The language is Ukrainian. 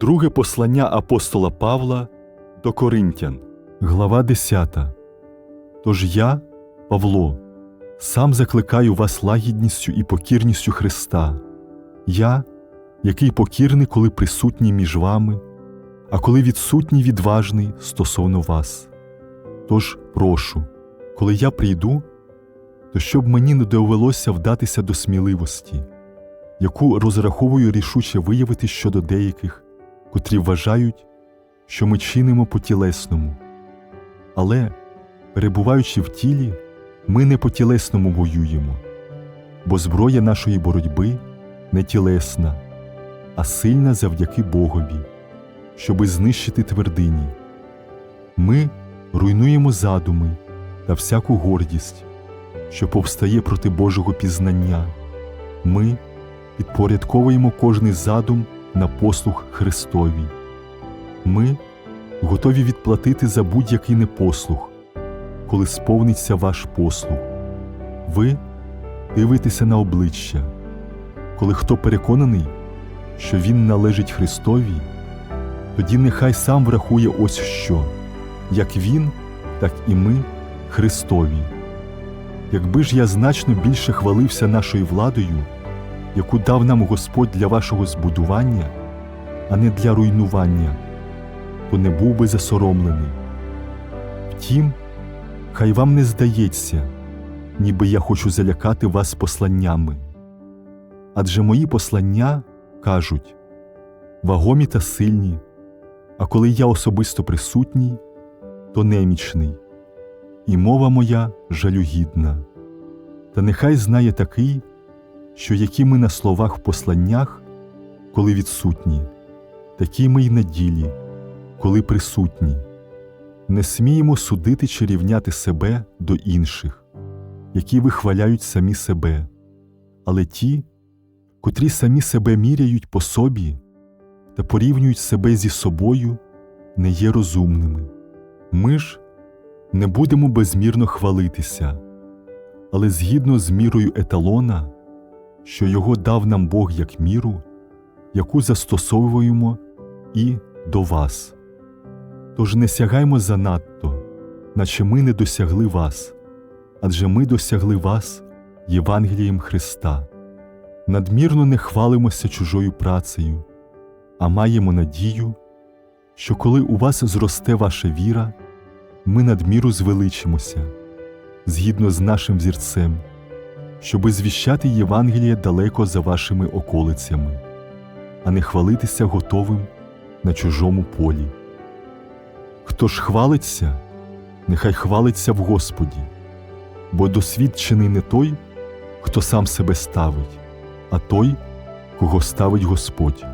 Друге послання апостола Павла до Коринтян, глава 10. Тож я, Павло, сам закликаю вас лагідністю і покірністю Христа, я, який покірний, коли присутній між вами, а коли відсутній відважний стосовно вас. Тож прошу, коли я прийду, то щоб мені не довелося вдатися до сміливості, яку розраховую рішуче виявити щодо деяких, котрі вважають, що ми чинимо по тілесному. Але, перебуваючи в тілі, ми не по тілесному воюємо, бо зброя нашої боротьби не тілесна, а сильна завдяки Богові, щоби знищити твердині. Ми руйнуємо задуми та всяку гордість, що повстає проти Божого пізнання. Ми підпорядковуємо кожний задум на послуг Христові. Ми готові відплатити за будь-який непослух, коли сповниться ваш послуг. Ви дивитеся на обличчя, коли хто переконаний, що він належить Христові, тоді нехай сам врахує ось що як він, так і ми Христові. Якби ж я значно більше хвалився нашою владою, яку дав нам Господь для вашого збудування, а не для руйнування, то не був би засоромлений. Втім, хай вам не здається, ніби я хочу залякати вас посланнями. Адже мої послання кажуть вагомі та сильні, а коли я особисто присутній, то немічний, і мова моя жалюгідна. Та нехай знає такий, що які ми на словах в посланнях, коли відсутні, такі ми й на ділі, коли присутні. Не сміємо судити чи рівняти себе до інших, які вихваляють самі себе, але ті, котрі самі себе міряють по собі та порівнюють себе зі собою, не є розумними. Ми ж не будемо безмірно хвалитися, але згідно з мірою еталона, що його дав нам Бог як міру, яку застосовуємо і до вас. Тож не сягаймо занадто, наче ми не досягли вас, адже ми досягли вас Євангелієм Христа. Надмірно не хвалимося чужою працею, а маємо надію, що коли у вас зросте ваша віра, ми надміру звеличимося, згідно з нашим зірцем, щоби звіщати Євангеліє далеко за вашими околицями, а не хвалитися готовим на чужому полі. Хто ж хвалиться, нехай хвалиться в Господі, бо досвідчений не той, хто сам себе ставить, а той, кого ставить Господь.